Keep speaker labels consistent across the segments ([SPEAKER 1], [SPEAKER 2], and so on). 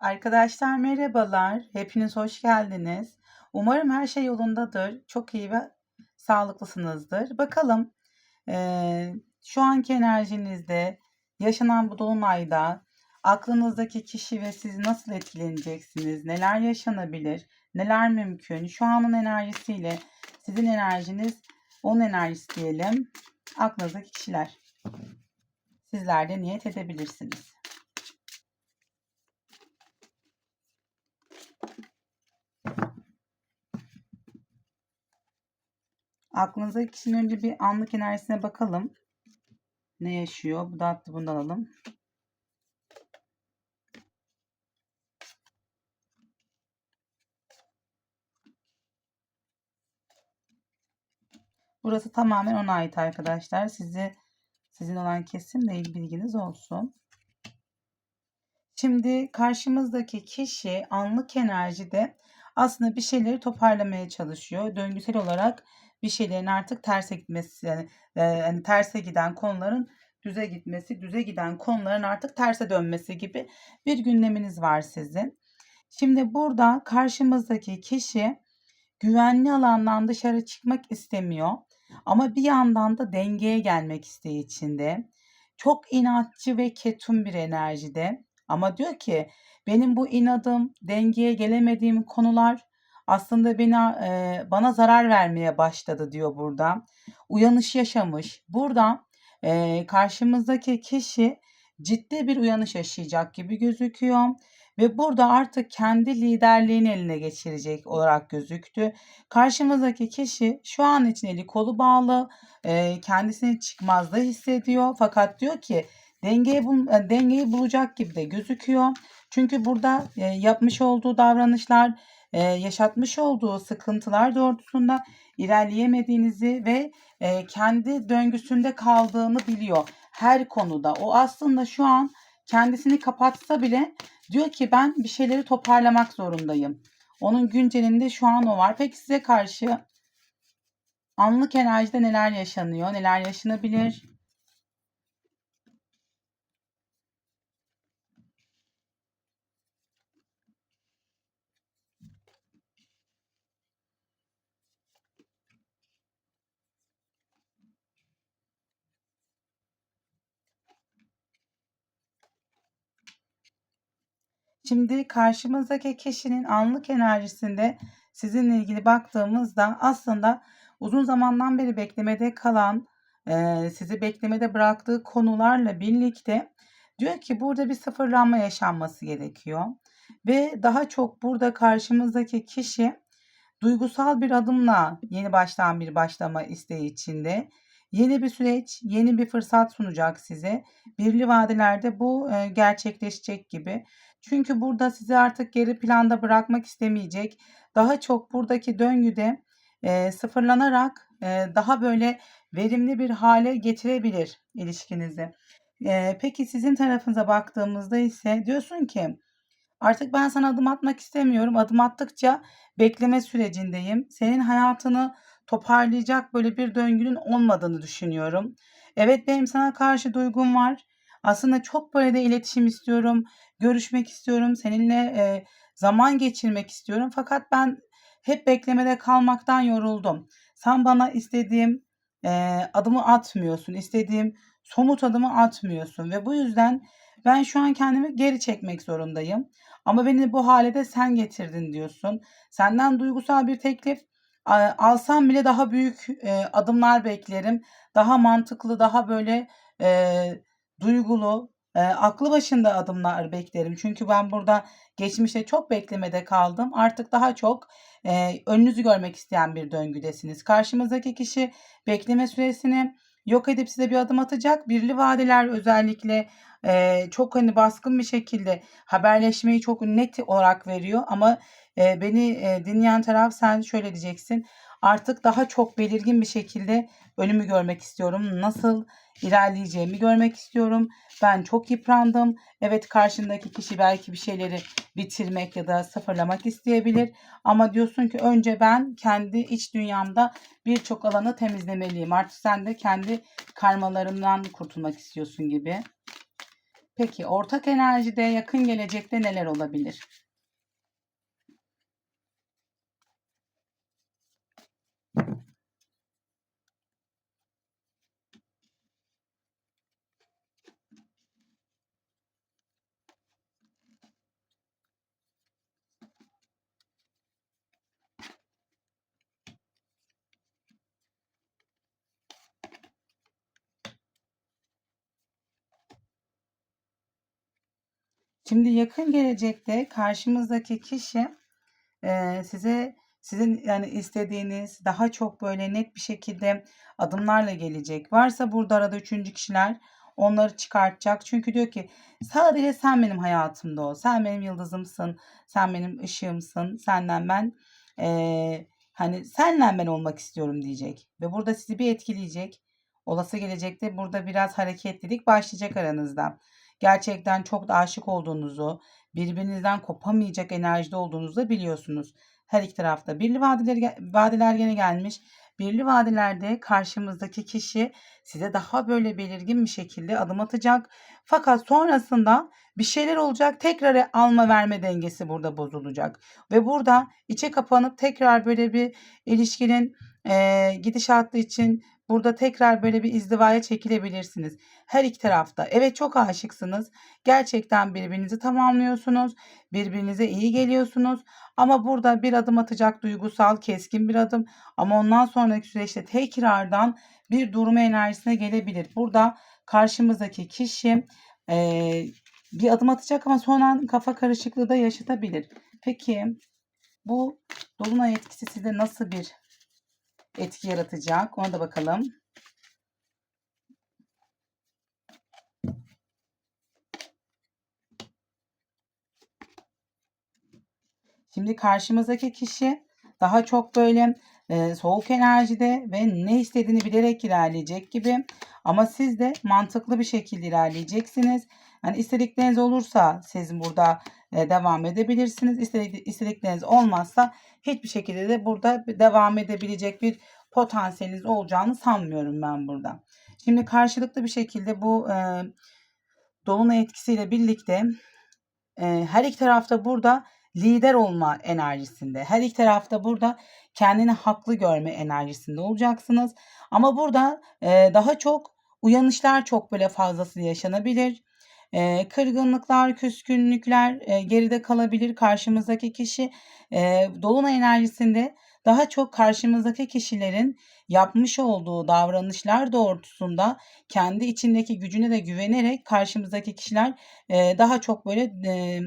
[SPEAKER 1] Arkadaşlar merhabalar. Hepiniz hoş geldiniz. Umarım her şey yolundadır. Çok iyi ve sağlıklısınızdır. Bakalım eee, şu anki enerjinizde, yaşanan bu dolunayda aklınızdaki kişi ve siz nasıl etkileneceksiniz? Neler yaşanabilir? Neler mümkün? Şu anın enerjisiyle sizin enerjiniz, onun enerjisi diyelim. Aklınızdaki kişiler. Sizler de niyet edebilirsiniz. Aklınızdaki kişinin önce bir anlık enerjisine bakalım. Ne yaşıyor? Bu da attı bunu da alalım. Burası tamamen ona ait arkadaşlar. Sizi sizin olan kesimle ilgili bilginiz olsun. Şimdi karşımızdaki kişi anlık enerjide aslında bir şeyleri toparlamaya çalışıyor. Döngüsel olarak bir şeylerin artık terse gitmesi, yani, hani terse giden konuların düze gitmesi, düze giden konuların artık terse dönmesi gibi bir gündeminiz var sizin. Şimdi burada karşımızdaki kişi güvenli alandan dışarı çıkmak istemiyor. Ama bir yandan da dengeye gelmek isteği içinde. Çok inatçı ve ketum bir enerjide. Ama diyor ki benim bu inadım, dengeye gelemediğim konular aslında beni e, bana zarar vermeye başladı diyor burada. Uyanış yaşamış. Burada e, karşımızdaki kişi ciddi bir uyanış yaşayacak gibi gözüküyor ve burada artık kendi liderliğini eline geçirecek olarak gözüktü. Karşımızdaki kişi şu an için eli kolu bağlı, e, kendisini çıkmazda hissediyor fakat diyor ki dengeyi, bul dengeyi bulacak gibi de gözüküyor. Çünkü burada e, yapmış olduğu davranışlar, e, yaşatmış olduğu sıkıntılar doğrultusunda ilerleyemediğinizi ve e, kendi döngüsünde kaldığını biliyor her konuda. O aslında şu an kendisini kapatsa bile diyor ki ben bir şeyleri toparlamak zorundayım. Onun güncelinde şu an o var. Peki size karşı anlık enerjide neler yaşanıyor? Neler yaşanabilir? Şimdi karşımızdaki kişinin anlık enerjisinde sizinle ilgili baktığımızda aslında uzun zamandan beri beklemede kalan, e, sizi beklemede bıraktığı konularla birlikte diyor ki burada bir sıfırlanma yaşanması gerekiyor. Ve daha çok burada karşımızdaki kişi duygusal bir adımla yeni baştan bir başlama isteği içinde. Yeni bir süreç, yeni bir fırsat sunacak size. Birli vadelerde bu e, gerçekleşecek gibi. Çünkü burada sizi artık geri planda bırakmak istemeyecek. Daha çok buradaki döngüde e, sıfırlanarak e, daha böyle verimli bir hale getirebilir ilişkinizi. E, peki sizin tarafınıza baktığımızda ise diyorsun ki artık ben sana adım atmak istemiyorum. Adım attıkça bekleme sürecindeyim. Senin hayatını toparlayacak böyle bir döngünün olmadığını düşünüyorum. Evet benim sana karşı duygum var. Aslında çok böyle de iletişim istiyorum. Görüşmek istiyorum. Seninle e, zaman geçirmek istiyorum. Fakat ben hep beklemede kalmaktan yoruldum. Sen bana istediğim e, adımı atmıyorsun. İstediğim somut adımı atmıyorsun. Ve bu yüzden ben şu an kendimi geri çekmek zorundayım. Ama beni bu hale de sen getirdin diyorsun. Senden duygusal bir teklif alsam bile daha büyük e, adımlar beklerim. Daha mantıklı, daha böyle e, duygulu, e, aklı başında adımlar beklerim. Çünkü ben burada geçmişte çok beklemede kaldım. Artık daha çok e, önünüzü görmek isteyen bir döngüdesiniz. Karşımızdaki kişi bekleme süresini yok edip size bir adım atacak. Birli vadeler özellikle e, çok hani baskın bir şekilde haberleşmeyi çok net olarak veriyor ama e, beni e, dinleyen taraf sen şöyle diyeceksin. Artık daha çok belirgin bir şekilde önümü görmek istiyorum. Nasıl ilerleyeceğimi görmek istiyorum. Ben çok yıprandım. Evet karşındaki kişi belki bir şeyleri bitirmek ya da sıfırlamak isteyebilir. Ama diyorsun ki önce ben kendi iç dünyamda birçok alanı temizlemeliyim. Artık sen de kendi karmalarımdan kurtulmak istiyorsun gibi. Peki ortak enerjide yakın gelecekte neler olabilir? Şimdi yakın gelecekte karşımızdaki kişi e, size sizin yani istediğiniz daha çok böyle net bir şekilde adımlarla gelecek. Varsa burada arada üçüncü kişiler onları çıkartacak. Çünkü diyor ki sadece sen benim hayatımda ol. Sen benim yıldızımsın. Sen benim ışığımsın. Senden ben e, hani senle ben olmak istiyorum diyecek. Ve burada sizi bir etkileyecek. Olası gelecekte burada biraz hareketlilik başlayacak aranızda gerçekten çok da aşık olduğunuzu, birbirinizden kopamayacak enerjide olduğunuzu da biliyorsunuz. Her iki tarafta birli vadeler, vadeler gene gelmiş. Birli vadelerde karşımızdaki kişi size daha böyle belirgin bir şekilde adım atacak. Fakat sonrasında bir şeyler olacak. Tekrar alma verme dengesi burada bozulacak. Ve burada içe kapanıp tekrar böyle bir ilişkinin e, gidişatı için Burada tekrar böyle bir izdivaya çekilebilirsiniz. Her iki tarafta. Evet çok aşıksınız. Gerçekten birbirinizi tamamlıyorsunuz. Birbirinize iyi geliyorsunuz. Ama burada bir adım atacak duygusal, keskin bir adım. Ama ondan sonraki süreçte tekrardan bir durma enerjisine gelebilir. Burada karşımızdaki kişi e, bir adım atacak ama sonra kafa karışıklığı da yaşatabilir. Peki bu dolunay etkisi size nasıl bir etki yaratacak. Ona da bakalım. Şimdi karşımızdaki kişi daha çok böyle e, soğuk enerjide ve ne istediğini bilerek ilerleyecek gibi. Ama siz de mantıklı bir şekilde ilerleyeceksiniz. Yani istedikleriniz olursa siz burada devam edebilirsiniz. İstedik, istedikleriniz olmazsa hiçbir şekilde de burada devam edebilecek bir potansiyeliniz olacağını sanmıyorum ben burada. Şimdi karşılıklı bir şekilde bu e, dolunay etkisiyle birlikte e, her iki tarafta burada lider olma enerjisinde. Her iki tarafta burada kendini haklı görme enerjisinde olacaksınız. Ama burada e, daha çok uyanışlar çok böyle fazlası yaşanabilir. E, kırgınlıklar, küskünlükler e, geride kalabilir. Karşımızdaki kişi e, dolunay enerjisinde daha çok karşımızdaki kişilerin yapmış olduğu davranışlar doğrultusunda kendi içindeki gücüne de güvenerek karşımızdaki kişiler e, daha çok böyle e,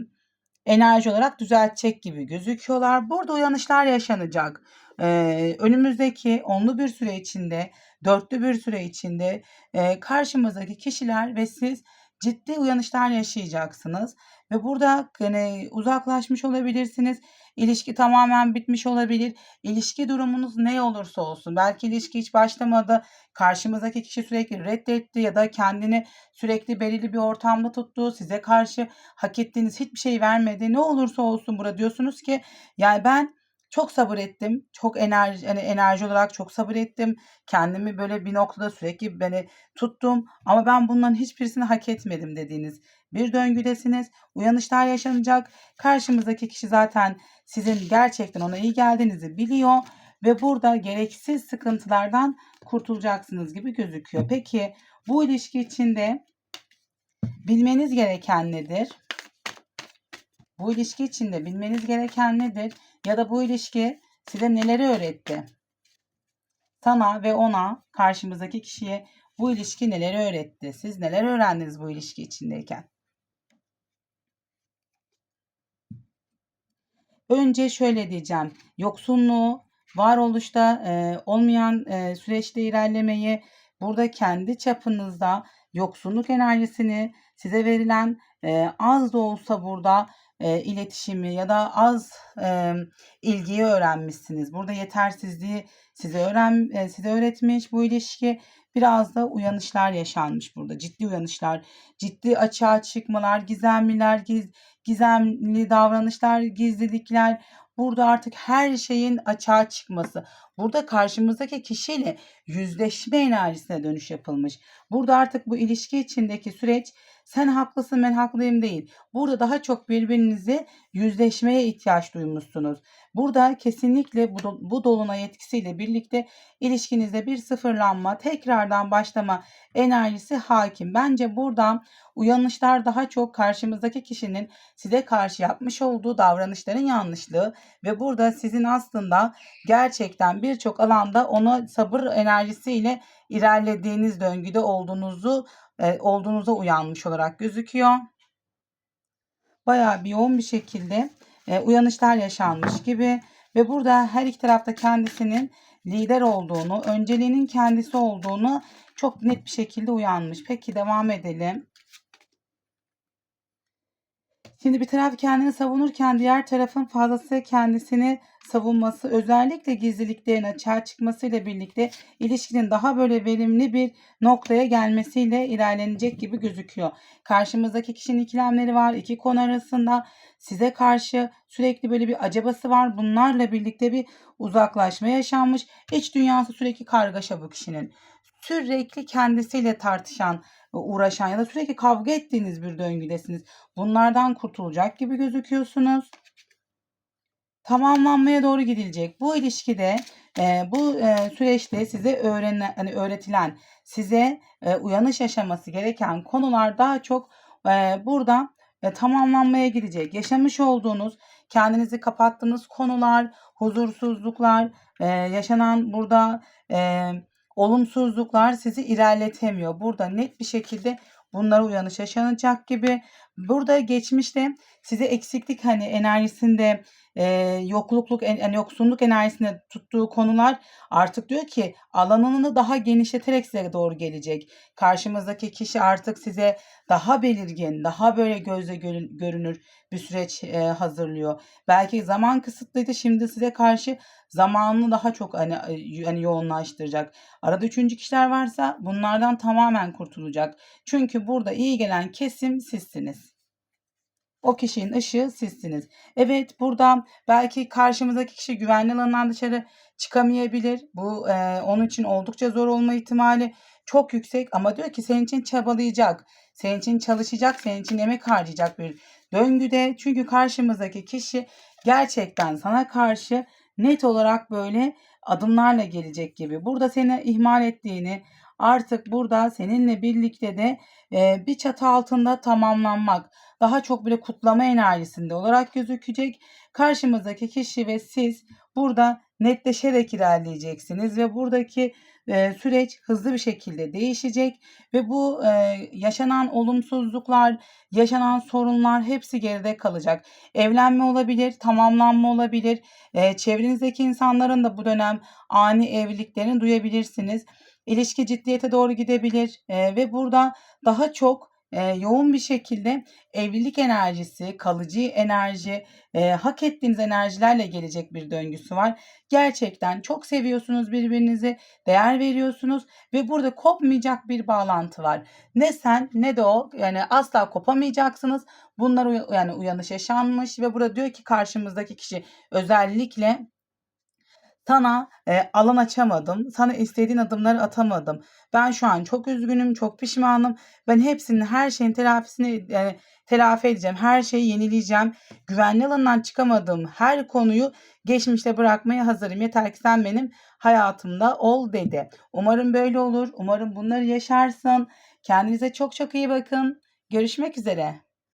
[SPEAKER 1] enerji olarak düzeltecek gibi gözüküyorlar. Burada uyanışlar yaşanacak. Ee, önümüzdeki onlu bir süre içinde, dörtlü bir süre içinde e, karşımızdaki kişiler ve siz ciddi uyanışlar yaşayacaksınız. Ve burada yani uzaklaşmış olabilirsiniz. İlişki tamamen bitmiş olabilir. İlişki durumunuz ne olursa olsun. Belki ilişki hiç başlamadı. Karşımızdaki kişi sürekli reddetti ya da kendini sürekli belirli bir ortamda tuttu. Size karşı hak ettiğiniz hiçbir şey vermedi. Ne olursa olsun burada diyorsunuz ki yani ben çok sabır ettim. Çok enerji yani enerji olarak çok sabır ettim. Kendimi böyle bir noktada sürekli beni tuttum ama ben bunların hiçbirisini hak etmedim dediğiniz bir döngüdesiniz. Uyanışlar yaşanacak. Karşımızdaki kişi zaten sizin gerçekten ona iyi geldiğinizi biliyor ve burada gereksiz sıkıntılardan kurtulacaksınız gibi gözüküyor. Peki bu ilişki içinde bilmeniz gereken nedir? Bu ilişki içinde bilmeniz gereken nedir? Ya da bu ilişki size neleri öğretti? Sana ve ona, karşımızdaki kişiye bu ilişki neleri öğretti? Siz neler öğrendiniz bu ilişki içindeyken? Önce şöyle diyeceğim. Yoksunluğu, varoluşta e, olmayan e, süreçte ilerlemeyi, burada kendi çapınızda yoksunluk enerjisini size verilen e, az da olsa burada e, iletişimi ya da az e, ilgiyi öğrenmişsiniz. Burada yetersizliği size öğren e, size öğretmiş bu ilişki. Biraz da uyanışlar yaşanmış burada. Ciddi uyanışlar, ciddi açığa çıkmalar, gizemliler, giz, gizemli davranışlar, gizlilikler. Burada artık her şeyin açığa çıkması. Burada karşımızdaki kişiyle yüzleşme enerjisine dönüş yapılmış. Burada artık bu ilişki içindeki süreç sen haklısın ben haklıyım değil. Burada daha çok birbirinizi yüzleşmeye ihtiyaç duymuşsunuz. Burada kesinlikle bu, bu dolunay etkisiyle birlikte ilişkinizde bir sıfırlanma, tekrardan başlama enerjisi hakim. Bence buradan uyanışlar daha çok karşımızdaki kişinin size karşı yapmış olduğu davranışların yanlışlığı ve burada sizin aslında gerçekten birçok alanda ona sabır enerjisiyle ilerlediğiniz döngüde olduğunuzu e, olduğunuza uyanmış olarak gözüküyor. Bayağı bir yoğun bir şekilde e, uyanışlar yaşanmış gibi ve burada her iki tarafta kendisinin lider olduğunu, önceliğinin kendisi olduğunu çok net bir şekilde uyanmış. Peki devam edelim. Şimdi bir taraf kendini savunurken diğer tarafın fazlası kendisini savunması özellikle gizliliklerin açığa çıkmasıyla birlikte ilişkinin daha böyle verimli bir noktaya gelmesiyle ilerlenecek gibi gözüküyor. Karşımızdaki kişinin ikilemleri var. iki konu arasında size karşı sürekli böyle bir acabası var. Bunlarla birlikte bir uzaklaşma yaşanmış. İç dünyası sürekli kargaşa bu kişinin. Sürekli kendisiyle tartışan, uğraşan ya da sürekli kavga ettiğiniz bir döngüdesiniz. Bunlardan kurtulacak gibi gözüküyorsunuz. Tamamlanmaya doğru gidilecek. Bu ilişkide e, bu e, süreçte size öğrenilen, hani öğretilen, size e, uyanış yaşaması gereken konular daha çok e, burada e, tamamlanmaya gidecek. Yaşamış olduğunuz, kendinizi kapattığınız konular, huzursuzluklar, e, yaşanan burada e, olumsuzluklar sizi ilerletemiyor. Burada net bir şekilde bunlara uyanış yaşanacak gibi. Burada geçmişte size eksiklik hani enerjisinde e, yokluk yani yoksunluk enerjisinde tuttuğu konular artık diyor ki alanını daha genişleterek size doğru gelecek. Karşımızdaki kişi artık size daha belirgin, daha böyle gözle görünür bir süreç e, hazırlıyor. Belki zaman kısıtlıydı şimdi size karşı zamanını daha çok hani hani yoğunlaştıracak. Arada üçüncü kişiler varsa bunlardan tamamen kurtulacak. Çünkü burada iyi gelen kesim sizsiniz. O kişinin ışığı sizsiniz. Evet burada belki karşımızdaki kişi güvenli alanından dışarı çıkamayabilir. Bu e, onun için oldukça zor olma ihtimali çok yüksek ama diyor ki senin için çabalayacak, senin için çalışacak, senin için emek harcayacak bir döngüde. Çünkü karşımızdaki kişi gerçekten sana karşı net olarak böyle adımlarla gelecek gibi. Burada seni ihmal ettiğini, artık burada seninle birlikte de e, bir çatı altında tamamlanmak, daha çok böyle kutlama enerjisinde olarak gözükecek. Karşımızdaki kişi ve siz burada netleşerek ilerleyeceksiniz ve buradaki e, süreç hızlı bir şekilde değişecek ve bu e, yaşanan olumsuzluklar, yaşanan sorunlar hepsi geride kalacak. Evlenme olabilir, tamamlanma olabilir. E, çevrenizdeki insanların da bu dönem ani evliliklerini duyabilirsiniz. İlişki ciddiyete doğru gidebilir e, ve burada daha çok e, yoğun bir şekilde evlilik enerjisi, kalıcı enerji, e, hak ettiğiniz enerjilerle gelecek bir döngüsü var. Gerçekten çok seviyorsunuz birbirinizi, değer veriyorsunuz ve burada kopmayacak bir bağlantı var. Ne sen ne de o yani asla kopamayacaksınız. Bunlar yani uyanış yaşanmış ve burada diyor ki karşımızdaki kişi özellikle sana e, alan açamadım. Sana istediğin adımları atamadım. Ben şu an çok üzgünüm, çok pişmanım. Ben hepsinin her şeyin telafisini yani telafi edeceğim. Her şeyi yenileyeceğim. Güvenli alandan çıkamadığım her konuyu geçmişte bırakmaya hazırım. Yeter ki sen benim hayatımda ol dedi. Umarım böyle olur. Umarım bunları yaşarsın. Kendinize çok çok iyi bakın. Görüşmek üzere.